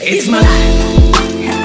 It's my life.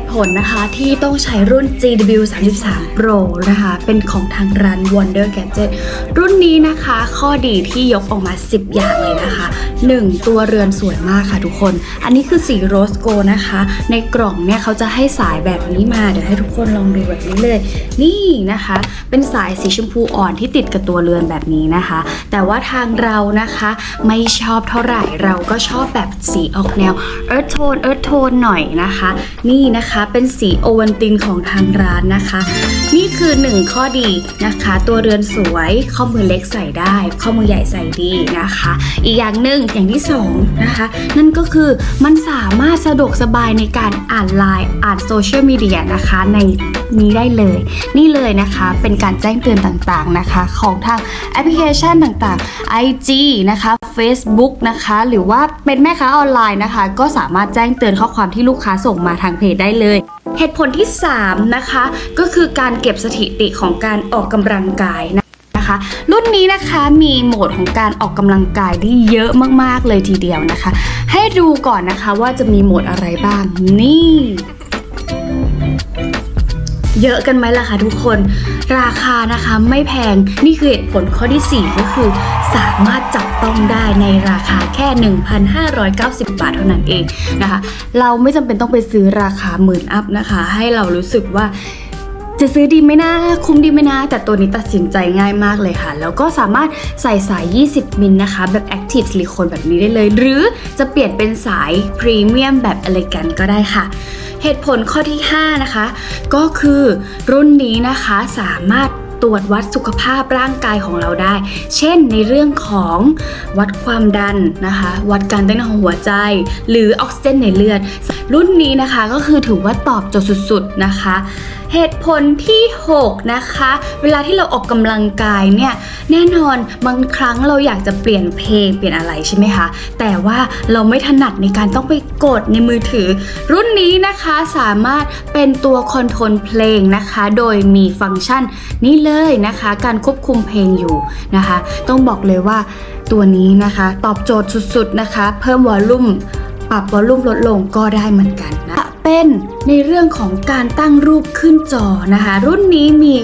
ตุผลนะคะที่ต้องใช้รุ่น GW 33 Pro นะคะ เป็นของทางร้าน Wonder Gadget รุ่นนี้นะคะ ข้อดีที่ยกออกมา 10 อย่างเลยนะคะ 1. ตัวเรือนสวยมากค่ะทุกคน อันนี้คือสีโรสโกนะคะ ในกล่องเนี่ยเขาจะให้สายแบบนี้มา เดี๋ยวให้ทุกคนลองดูแบบนี้เลย นี่นะคะ เป็นสายสีชมพูอ่อนที่ติดกับตัวเรือนแบบนี้นะคะ แต่ว่าทางเรานะคะไม่ชอบเท่าไหร่เราก็ชอบแบบสีออกแนว earth tone earth tone หน่อยนะคะ นี่นะคะเป็นสีโอวันตินของทางร้านนะคะ นี่คือ 1 ข้อดีนะคะ ตัวเรือนสวยข้อมือเล็กใส่ได้ ข้อมือใหญ่ใส่ดีนะคะ อีกอย่างหนึ่งอย่างที่สองนะคะ นั่นก็คือมันสามารถสะดวกสบายในการอ่านไลน์อ่านโซเชียลมีเดียนะคะในนี้ได้เลย นี่เลยนะคะเป็นการแจ้งเตือนต่างๆนะคะ ของทางแอปพลิเคชันต่างๆ IG นะคะ Facebook นะคะ หรือว่าเป็นแม่ค้าออนไลน์นะคะ ก็สามารถแจ้งเตือนข้อความที่ลูกค้าส่งมาทางเพจได้เลย เหตุผลที่ 3 นะคะ ก็คือการเก็บสถิติของการออกกำลังกายนะคะรุ่นนี้นะคะมีโหมดของการออกกำลังกายที่เยอะมากๆเลยทีเดียวนะคะ ให้ดูก่อนนะคะว่าจะมีโหมดอะไรบ้างนี่ เยอะกันไหมล่ะคะทุกคน ราคานะคะไม่แพงนี่คือเหตุผลข้อที่ 4 ก็คือ สามารถจับต้องได้ในราคาแค่ 1,590 บาทเท่านั้นเองนะคะ เราไม่จำเป็นต้องไปซื้อราคาหมื่นอัพนะคะ ให้เรารู้สึกว่าจะซื้อดีไหมนะคุ้มดีไหมนะแต่ตัวนี้ตัดสินใจง่ายมากเลยค่ะ แล้วก็สามารถใส่สาย 20 มิลนะคะ แบบ Active Silicone แบบนี้ได้เลย หรือจะเปลี่ยนเป็นสายพรีเมียมแบบ Elegant ก็ได้ค่ะ เหตุผลข้อที่ 5 นะคะ ก็คือรุ่นนี้นะคะสามารถตรวจวัดสุขภาพร่างกายของเราได้ เช่นในเรื่องของวัดความดันนะคะ วัดการเต้นของหัวใจ หรือออกซิเจนในเลือด รุ่นนี้นะคะก็คือถือว่าตอบโจทย์สุดๆนะคะเหตุผลที่ 6 นะคะ เวลาที่เราออกกำลังกายเนี่ยแน่นอนบางครั้งเราอยากจะเปลี่ยนเพลงเปลี่ยนอะไรใช่ไหมคะ แต่ว่าเราไม่ถนัดในการต้องไปกดในมือถือ รุ่นนี้นะคะสามารถเป็นตัวคอนโทรลเพลงนะคะ โดยมีฟังก์ชันนี่เลยนะคะ การควบคุมเพลงอยู่นะคะ ต้องบอกเลยว่าตัวนี้นะคะ ตอบโจทย์สุดๆนะคะ เพิ่มวอลลุ่มปรับวอลลุ่มลดลงก็ได้เหมือนกัน เป็นในเรื่องของการตั้งรูปขึ้นจอนะคะ รุ่นนี้มี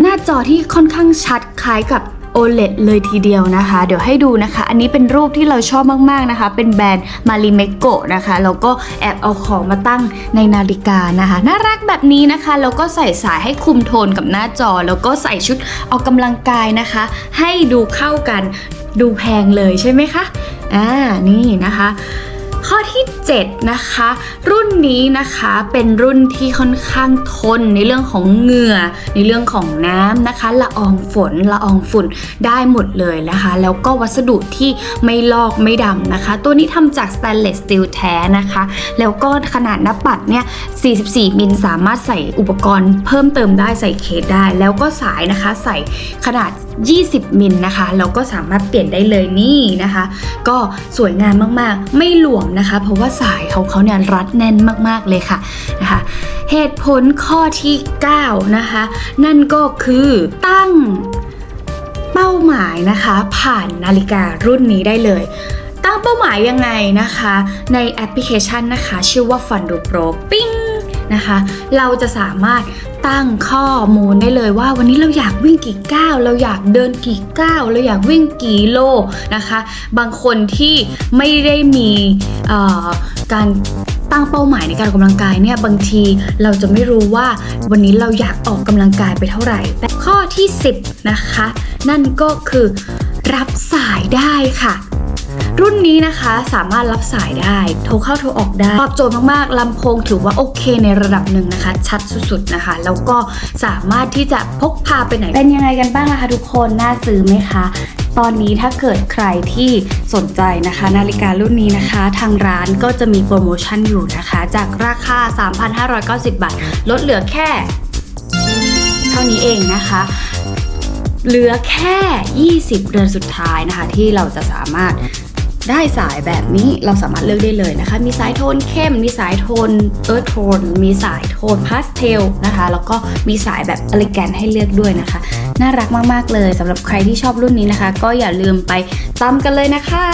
หน้าจอที่ค่อนข้างชัดคล้ายกับ OLED เลยทีเดียวนะคะ เดี๋ยวให้ดูนะคะ อันนี้เป็นรูปที่เราชอบมากๆนะคะ เป็นแบรนด์มาริเมโกะนะคะแล้วก็แอบเอาของมาตั้งในนาฬิกานะคะ น่ารักแบบนี้นะคะแล้วก็ใส่สายให้คุมโทนกับหน้าจอ แล้วก็ใส่ชุดออกกำลังกายนะคะ ให้ดูเข้ากันดูแพงเลยใช่ไหมคะอ่านี่นะคะ ข้อที่7นะคะ รุ่นนี้นะคะเป็นรุ่นที่ค่อนข้างทนในเรื่องของเหงื่อ ในเรื่องของน้ำนะคะ ละอองฝนละอองฝุ่นได้หมดเลยนะคะ แล้วก็วัสดุที่ไม่ลอกไม่ดำนะคะ ตัวนี้ทำจากสแตนเลสสตีลแท้นะคะ แล้วก็ขนาดหน้าปัดเนี่ย 44 มิลสามารถใส่อุปกรณ์เพิ่มเติมได้ใส่เคสได้ แล้วก็สายนะคะใส่ขนาด 20 มิลนะคะแล้วก็สามารถเปลี่ยนได้เลยนี่นะคะ ก็สวยงามมากๆ ไม่หลวมนะคะ เพราะว่าสายของเขาเนี่ยรัดแน่นมากๆเลยค่ะนะคะ เหตุผลข้อที่ 9 นะคะ นั่นก็คือตั้งเป้าหมายนะคะ ผ่านนาฬิการุ่นนี้ได้เลยตั้งเป้าหมายยังไงนะคะ ในแอปพลิเคชันนะคะ ชื่อว่า f u n d o Pro ปิ้ง นะคะ เราจะสามารถตั้งข้อมูลได้เลยว่า วันนี้เราอยากวิ่งกี่ก้าวเราอยากเดินกี่ก้าวเราอยากวิ่งกี่โลนะคะ บางคนที่ไม่ได้มีการตั้งเป้าหมายในการออกกำลังกายเนี่ยบางทีเราจะไม่รู้ว่าวันนี้เราอยากออกกำลังกายไปเท่าไหร่แต่ข้อที่ 10 นะคะ นั่นก็คือรับสายได้ค่ะ รุ่นนี้นะคะสามารถรับสายได้ โทรเข้าโทรออกได้ ตอบโจทย์มากๆลำโพงถือว่าโอเคในระดับหนึ่งนะคะ ชัดสุดๆนะคะ แล้วก็สามารถที่จะพกพาไปไหน เป็นยังไงกันบ้างนะคะทุกคน น่าซื้อไหมคะตอนนี้ถ้าเกิดใครที่สนใจนะคะ นาฬิการุ่นนี้นะคะ ทางร้านก็จะมีโปรโมชั่นอยู่นะคะ จากราคา 3,590 บาท ลดเหลือแค่ เท่านี้เองนะคะ เหลือแค่ 20 เดือนสุดท้ายนะคะ ที่เราจะสามารถ ได้สายแบบนี้เราสามารถเลือกได้เลยนะคะ มีสายโทนเข้ม มีสายโทนเอิร์ธโทน มีสายโทนพาสเทลนะคะ แล้วก็มีสายแบบอลิแกนให้เลือกด้วยนะคะ น่ารักมาก ๆ เลยสำหรับใครที่ชอบรุ่นนี้นะคะ ก็อย่าลืมไปตามกันเลยนะคะ